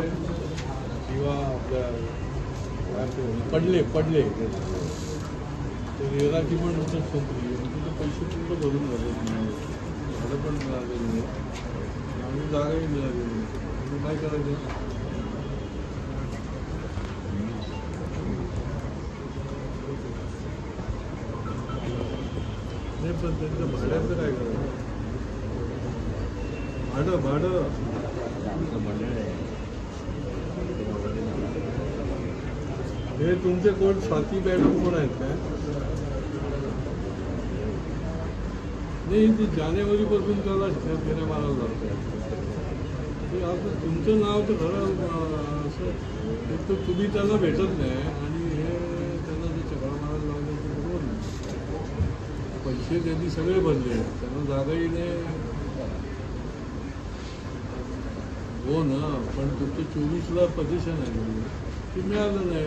होते किंवा आपल्या काय पडले पडले. तर रेराची पण नोटीस संपली. तिथे पैसे पूर्ण भरून झाले झाडं पण मिळाले नाही. आणि जागाही मिळालेली नाही. काय करायचं? नाही पण त्यांचं भाड्याचं काय करायचं? भाडं भाडं. हे तुमचे कोण साथी मॅडम कोण आहेत काय? नाही ती जानेवारीपासून त्याला फेऱ्या मारायला लागते ते आता तुमचं नाव तर खरं असं एक तर तुम्ही त्यांना भेटत नाही आणि हे त्यांना जे चक्रा मारायला लागले ते बरोबर नाही. पैसे त्यांनी सगळे भरले. त्यांना जागाही नाही. हो ना पण तुमचं चोवीसला पोझिशन आहे. ते मिळालं नाही.